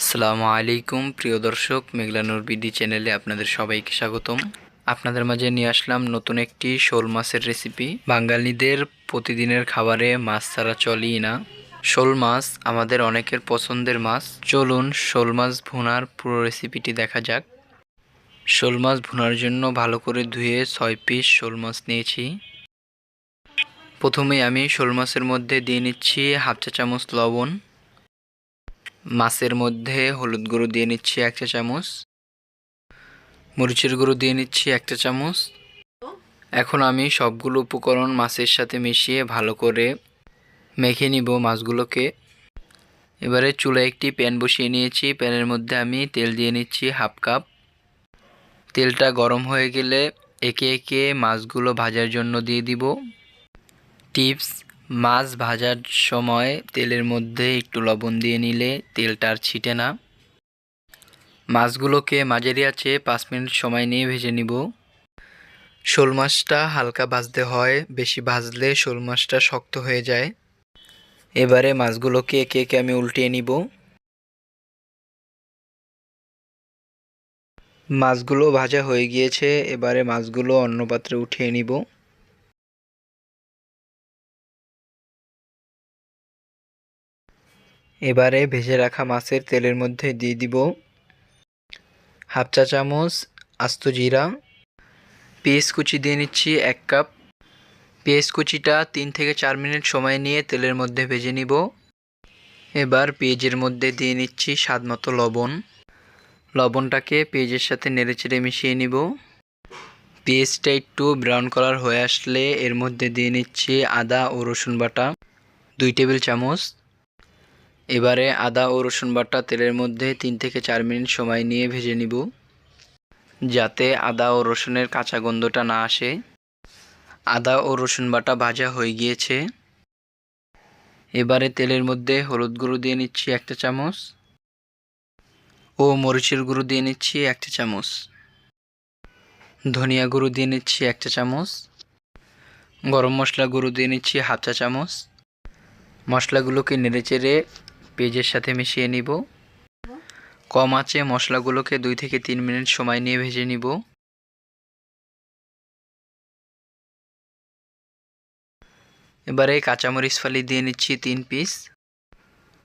আসসালামু আলাইকুম, প্রিয় দর্শক মেঘলানুর বিডি চ্যানেলে আপনাদের সবাইকে স্বাগতম। আপনাদের মাঝে নিয়ে আসলাম নতুন একটি শোল মাছের রেসিপি বাঙালিদের প্রতিদিনের খাবারে মাছ ছাড়া চলেই না। শোল মাছ আমাদের অনেকের পছন্দের মাছ। চলুন শোল মাছ ভুনার পুরো রেসিপিটি দেখা যাক। শোল মাছ ভুনার জন্য ভালো করে ধুয়ে ছয় পিস শোল মাছ নিয়েছি। প্রথমে আমি শোল মাছের মধ্যে দিয়ে নিচ্ছি হাফ চা চামচ লবণ। মাছের মধ্যে হলুদ গুঁড়ো দিয়ে নিচ্ছি এক চা চামচ, মরিচের গুঁড়ো দিয়ে নিচ্ছি একটা চামচ। এখন আমি সবগুলো উপকরণ মাছের সাথে মিশিয়ে ভালো করে মেখে নিব মাছগুলোকে। এবারে চুলায় একটি প্যান বসিয়ে নিয়েছি, প্যানের মধ্যে আমি তেল দিয়ে নিচ্ছি হাফ কাপ। তেলটা গরম হয়ে গেলে একে একে মাছগুলো ভাজার জন্য দিয়ে দিব। টিপস মাছ ভাজার সময় তেলের মধ্যে একটু লবণ দিয়ে নিলে তেলটা আর ছিটে না। মাছগুলোকে মাঝারি আছে পাঁচ মিনিট সময় নিয়ে ভেজে নিব। শোল মাছটা হালকা ভাজতে হয়, বেশি ভাজলে শোল মাছটা শক্ত হয়ে যায়। এবারে মাছগুলোকে একে একে আমি উল্টিয়ে নিব। মাছগুলো ভাজা হয়ে গিয়েছে, এবারে মাছগুলো অন্য পাত্রে উঠিয়ে নিব। এবারে ভেজে রাখা মাছের তেলের মধ্যে দিয়ে দিব হাফ চা চামচ আস্ত জিরা, পেঁয়াজ কুচি দিয়ে নিচ্ছি এক কাপ। পেঁয়াজ কুচিটা তিন থেকে চার মিনিট সময় নিয়ে তেলের মধ্যে ভেজে নিব। এবার পেঁয়াজের মধ্যে দিয়ে নিচ্ছি স্বাদ মতো লবণ। লবণটাকে পেঁয়াজের সাথে নেড়েচেড়ে মিশিয়ে নিব। পেঁয়াজটা একটু ব্রাউন কালার হয়ে আসলে এর মধ্যে দিয়ে নিচ্ছি আদা ও রসুন বাটা, দুই টেবিল চামচ। এবারে আদা ও রসুন বাটা তেলের মধ্যে তিন থেকে চার মিনিট সময় নিয়ে ভেজে নিব, যাতে আদা ও রসুনের কাঁচা গন্ধটা না আসে। আদা ও রসুন বাটা ভাজা হয়ে গিয়েছে। এবারে তেলের মধ্যে হলুদ গুঁড়ো দিয়ে নিচ্ছি একটা চামচ ও মরিচের গুঁড়ো দিয়ে নিচ্ছি একটা চামচ, ধনিয়া গুঁড়ো দিয়ে নিচ্ছি একটা চামচ, গরম মশলা গুঁড়ো দিয়ে নিচ্ছি হাফ চা চামচ। মশলাগুলোকে নেড়েচেড়ে পেঁয়াজের সাথে মিশিয়ে নিব। কম আঁচে মশলাগুলোকে দুই থেকে তিন মিনিট সময় নিয়ে ভেজে নিব। এবারে কাঁচামরিচ ফালি দিয়ে নিচ্ছি তিন পিস।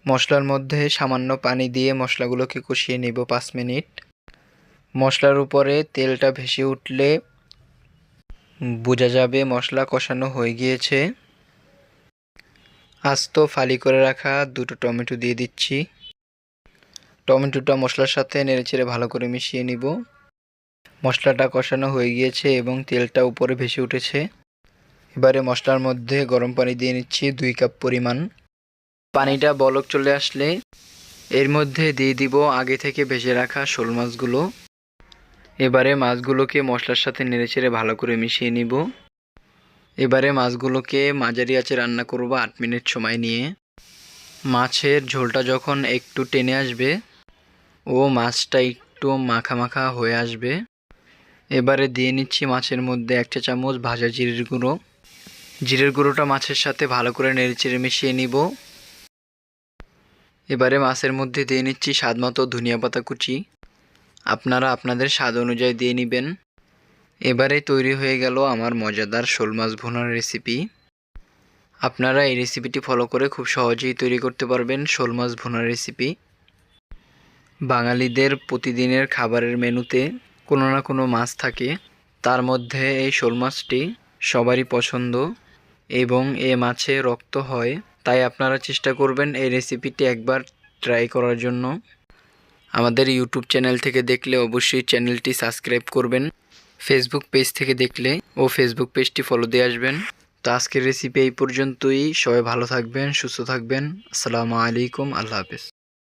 মশলার মধ্যে সামান্য পানি দিয়ে মশলাগুলোকে কষিয়ে নিব পাঁচ মিনিট। মশলার উপরে তেলটা ভেসে উঠলে বোঝা যাবে মশলা কষানো হয়ে গিয়েছে। আস্ত ফালি করে রাখা দুটো টমেটো দিয়ে দিচ্ছি। টমেটোটা মশলার সাথে নেড়েচেড়ে ভালো করে মিশিয়ে নিব। মশলাটা কষানো হয়ে গিয়েছে এবং তেলটা উপরে ভেসে উঠেছে। এবারে মশলার মধ্যে গরম পানি দিয়ে নিচ্ছি দুই কাপ পরিমাণ। পানিটা বলক চলে আসলে এর মধ্যে দিয়ে দিব আগে থেকে ভেজে রাখা শোল মাছগুলো। এবারে মাছগুলোকে মশলার সাথে নেড়েচেড়ে ভালো করে মিশিয়ে নিব। এবারে মাছগুলোকে মাঝারি আঁচে রান্না করব আট মিনিট সময় নিয়ে। মাছের ঝোলটা যখন একটু টেনে আসবে, ও মাছটা একটু মাখা মাখা হয়ে আসবে। এবারে দিয়ে নিচ্ছি মাছের মধ্যে একটা চামচ ভাজা জিরের গুঁড়ো। জিরের গুঁড়োটা মাছের সাথে ভালো করে নেড়েচেড়ে মিশিয়ে নিব। এবারে মাছের মধ্যে দিয়ে নিচ্ছি স্বাদ মতো ধনিয়া পাতা কুচি। আপনারা আপনাদের স্বাদ অনুযায়ী দিয়ে নেবেন। এবারে তৈরি হয়ে গেল আমার মজাদার শোল মাছ ভুনার রেসিপি আপনারা এই রেসিপিটি ফলো করে খুব সহজেই তৈরি করতে পারবেন শোল মাছ ভুনার রেসিপি বাঙালিদের প্রতিদিনের খাবারের মেনুতে কোনো না কোনো মাছ থাকে। তার মধ্যে এই শোল মাছটি সবারই পছন্দ এবং এ মাছে রক্ত হয়। তাই আপনারা চেষ্টা করবেন এই রেসিপিটি একবার ট্রাই করার জন্য। আমাদের ইউটিউব চ্যানেল থেকে দেখলে অবশ্যই চ্যানেলটি সাবস্ক্রাইব করবেন। ফেসবুক পেজ থেকে দেখলে ও ফেসবুক পেজটি ফলো দিয়ে আসবেন। তো আজকের রেসিপি এই পর্যন্তই। সবাই ভালো থাকবেন, সুস্থ থাকবেন। আসসালামু আলাইকুম। আল্লাহ হাফেজ।